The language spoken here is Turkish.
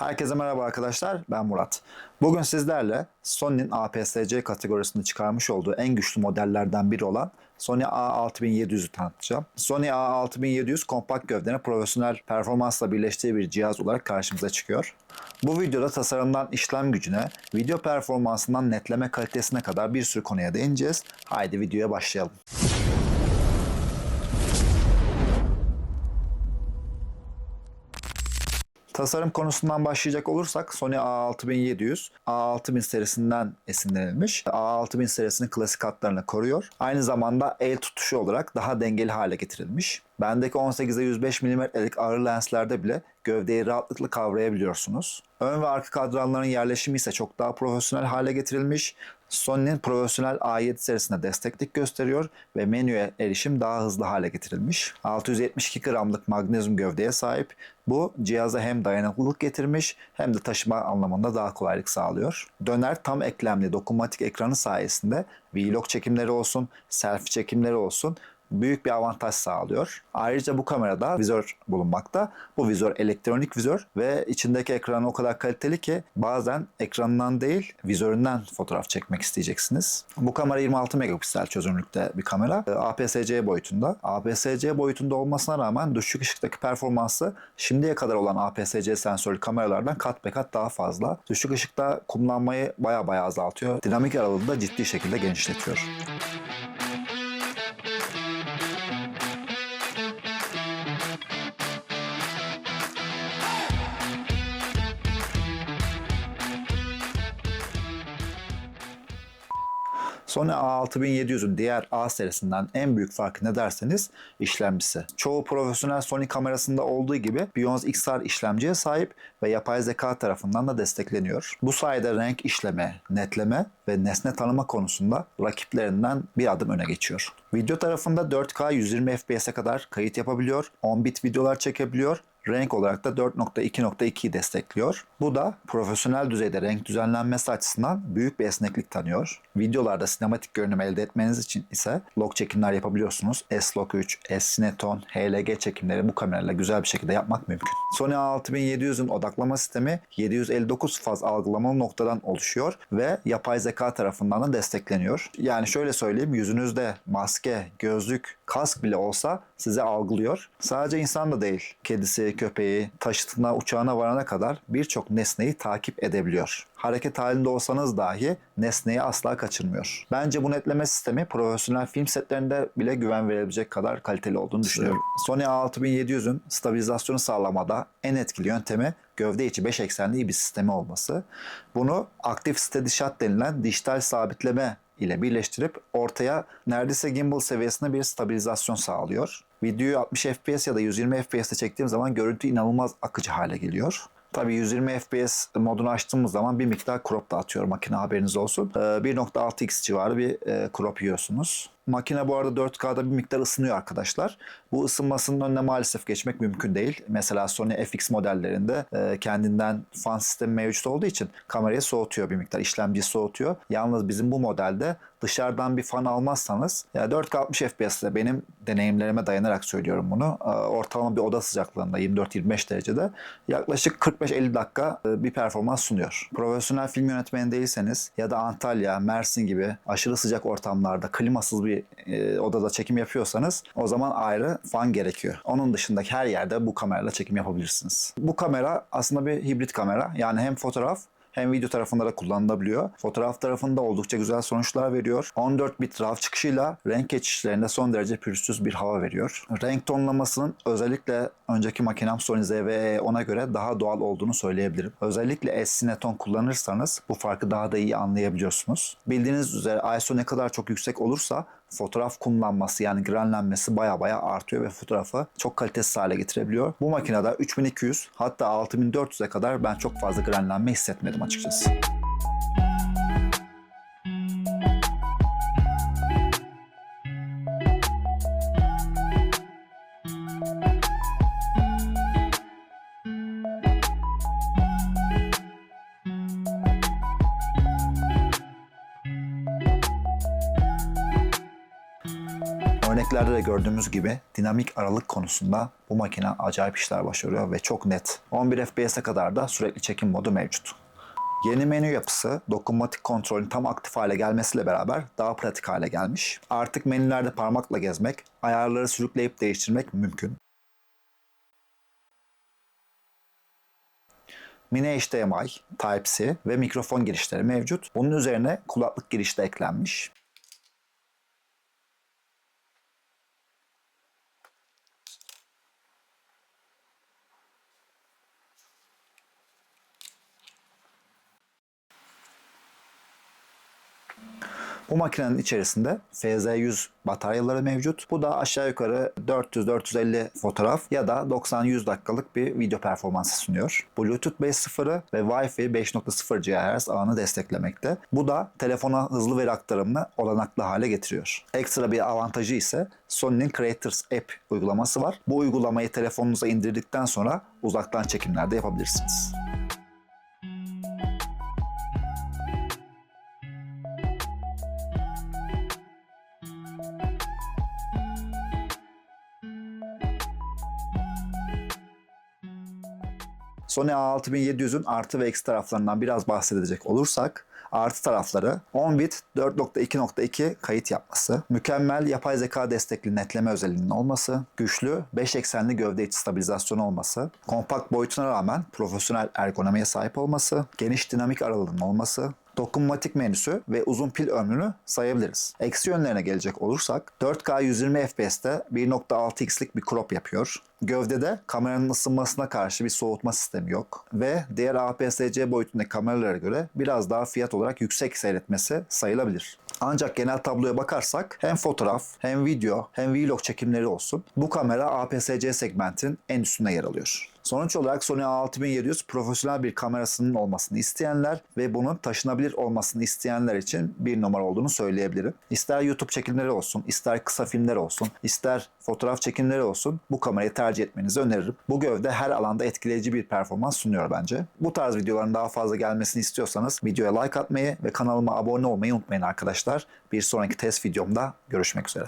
Herkese merhaba arkadaşlar, ben Murat. Bugün sizlerle Sony'nin APS-C kategorisinde çıkarmış olduğu en güçlü modellerden biri olan Sony A6700'ü tanıtacağım. Sony A6700 kompakt gövdeni profesyonel performansla birleştiği bir cihaz olarak karşımıza çıkıyor. Bu videoda tasarımdan işlem gücüne, video performansından netleme kalitesine kadar bir sürü konuya değineceğiz. Haydi videoya başlayalım. Tasarım konusundan başlayacak olursak Sony A6700 A6000 serisinden esinlenilmiş. A6000 serisinin klasik hatlarını koruyor. Aynı zamanda el tutuşu olarak daha dengeli hale getirilmiş. Bendeki 18'e 105 mm'lik ağır lenslerde bile gövdeyi rahatlıkla kavrayabiliyorsunuz. Ön ve arka kadranların yerleşimi ise çok daha profesyonel hale getirilmiş. Sony'nin profesyonel A7 serisine desteklik gösteriyor ve menüye erişim daha hızlı hale getirilmiş. 672 gramlık magnezyum gövdeye sahip. Bu cihaza hem dayanıklılık getirmiş hem de taşıma anlamında daha kolaylık sağlıyor. Döner tam eklemli dokunmatik ekranı sayesinde vlog çekimleri olsun, selfie çekimleri olsun büyük bir avantaj sağlıyor. Ayrıca bu kamerada vizör bulunmakta. Bu vizör elektronik vizör ve içindeki ekran o kadar kaliteli ki bazen ekranından değil vizöründen fotoğraf çekmek isteyeceksiniz. Bu kamera 26 megapiksel çözünürlükte bir kamera. APS-C boyutunda. APS-C boyutunda olmasına rağmen düşük ışıktaki performansı şimdiye kadar olan APS-C sensörlü kameralardan kat be kat daha fazla. Düşük ışıkta kumlanmayı baya baya azaltıyor. Dinamik aralığı da ciddi şekilde genişletiyor. Sony A6700'ün diğer A serisinden en büyük farkı ne derseniz işlemcisi. Çoğu profesyonel Sony kamerasında olduğu gibi Bionz XR işlemciye sahip ve yapay zeka tarafından da destekleniyor. Bu sayede renk işleme, netleme ve nesne tanıma konusunda rakiplerinden bir adım öne geçiyor. Video tarafında 4K 120 FPS'e kadar kayıt yapabiliyor, 10 bit videolar çekebiliyor renk olarak da 4.2.2'yi destekliyor. Bu da profesyonel düzeyde renk düzenlenmesi açısından büyük bir esneklik tanıyor. Videolarda sinematik görünüm elde etmeniz için ise log çekimler yapabiliyorsunuz. S-Log 3, S-Cineton, HLG çekimleri bu kamerayla güzel bir şekilde yapmak mümkün. Sony A6700'ün odaklama sistemi 759 faz algılamalı noktadan oluşuyor ve yapay zeka tarafından da destekleniyor. Yani şöyle söyleyeyim yüzünüzde maske, gözlük, kask bile olsa size algılıyor. Sadece insan da değil. Kedisi, köpeği, taşıtına, uçağına varana kadar birçok nesneyi takip edebiliyor. Hareket halinde olsanız dahi nesneyi asla kaçırmıyor. Bence bu netleme sistemi profesyonel film setlerinde bile güven verebilecek kadar kaliteli olduğunu düşünüyorum. Sony A6700'ün stabilizasyonu sağlamada en etkili yöntemi gövde içi 5 eksenli bir sistemi olması. Bunu aktif steady shot denilen dijital sabitleme ile birleştirip ortaya neredeyse gimbal seviyesinde bir stabilizasyon sağlıyor. Videoyu 60 FPS ya da 120 FPS'te çektiğim zaman görüntü inanılmaz akıcı hale geliyor. Tabii 120 FPS modunu açtığımız zaman bir miktar crop da atıyor makine haberiniz olsun. 1.6x civarı bir crop yiyorsunuz. Makine bu arada 4K'da bir miktar ısınıyor arkadaşlar. Bu ısınmasının önüne maalesef geçmek mümkün değil. Mesela Sony FX modellerinde e, kendinden fan sistemi mevcut olduğu için kamerayı soğutuyor bir miktar. işlemciyi soğutuyor. Yalnız bizim bu modelde dışarıdan bir fan almazsanız yani 4K 60 FPS'te benim deneyimlerime dayanarak söylüyorum bunu. E, ortalama bir oda sıcaklığında 24-25 derecede yaklaşık 45-50 dakika e, bir performans sunuyor. Profesyonel film yönetmeni değilseniz ya da Antalya, Mersin gibi aşırı sıcak ortamlarda klimasız bir e, odada çekim yapıyorsanız o zaman ayrı fan gerekiyor. Onun dışındaki her yerde bu kamerayla çekim yapabilirsiniz. Bu kamera aslında bir hibrit kamera. Yani hem fotoğraf hem video tarafında da kullanılabiliyor. Fotoğraf tarafında oldukça güzel sonuçlar veriyor. 14 bit RAW çıkışıyla renk geçişlerinde son derece pürüzsüz bir hava veriyor. Renk tonlamasının özellikle önceki makinem Sony ZV-E ona göre daha doğal olduğunu söyleyebilirim. Özellikle S-Cineton kullanırsanız bu farkı daha da iyi anlayabiliyorsunuz. Bildiğiniz üzere ISO ne kadar çok yüksek olursa fotoğraf kumlanması yani granlenmesi baya baya artıyor ve fotoğrafı çok kalitesiz hale getirebiliyor. Bu makinede 3200 hatta 6400'e kadar ben çok fazla granlenme hissetmedim açıkçası. Örneklerde de gördüğümüz gibi dinamik aralık konusunda bu makine acayip işler başarıyor ve çok net. 11 FPS'e kadar da sürekli çekim modu mevcut. Yeni menü yapısı dokunmatik kontrolün tam aktif hale gelmesiyle beraber daha pratik hale gelmiş. Artık menülerde parmakla gezmek, ayarları sürükleyip değiştirmek mümkün. Mini HDMI, Type-C ve mikrofon girişleri mevcut. Bunun üzerine kulaklık girişi de eklenmiş. Bu makinenin içerisinde FZ100 bataryaları mevcut. Bu da aşağı yukarı 400-450 fotoğraf ya da 90-100 dakikalık bir video performansı sunuyor. Bluetooth 5.0'ı ve Wi-Fi 5.0 GHz ağını desteklemekte. Bu da telefona hızlı veri aktarımını olanaklı hale getiriyor. Ekstra bir avantajı ise Sony'nin Creators App uygulaması var. Bu uygulamayı telefonunuza indirdikten sonra uzaktan çekimler de yapabilirsiniz. Sony A6700'ün artı ve eksi taraflarından biraz bahsedecek olursak artı tarafları 10 bit 4.2.2 kayıt yapması, mükemmel yapay zeka destekli netleme özelliğinin olması, güçlü 5 eksenli gövde içi stabilizasyonu olması, kompakt boyutuna rağmen profesyonel ergonomiye sahip olması, geniş dinamik aralığının olması, dokunmatik menüsü ve uzun pil ömrünü sayabiliriz. Eksi yönlerine gelecek olursak 4K 120 FPS'te 1.6x'lik bir crop yapıyor. Gövdede kameranın ısınmasına karşı bir soğutma sistemi yok ve diğer APS-C boyutundaki kameralara göre biraz daha fiyat olarak yüksek seyretmesi sayılabilir. Ancak genel tabloya bakarsak hem fotoğraf, hem video, hem vlog çekimleri olsun bu kamera APS-C segmentin en üstünde yer alıyor. Sonuç olarak Sony A6700 profesyonel bir kamerasının olmasını isteyenler ve bunun taşınabilir olmasını isteyenler için bir numara olduğunu söyleyebilirim. İster YouTube çekimleri olsun, ister kısa filmler olsun, ister fotoğraf çekimleri olsun bu kamerayı tercih etmenizi öneririm. Bu gövde her alanda etkileyici bir performans sunuyor bence. Bu tarz videoların daha fazla gelmesini istiyorsanız videoya like atmayı ve kanalıma abone olmayı unutmayın arkadaşlar. Bir sonraki test videomda görüşmek üzere.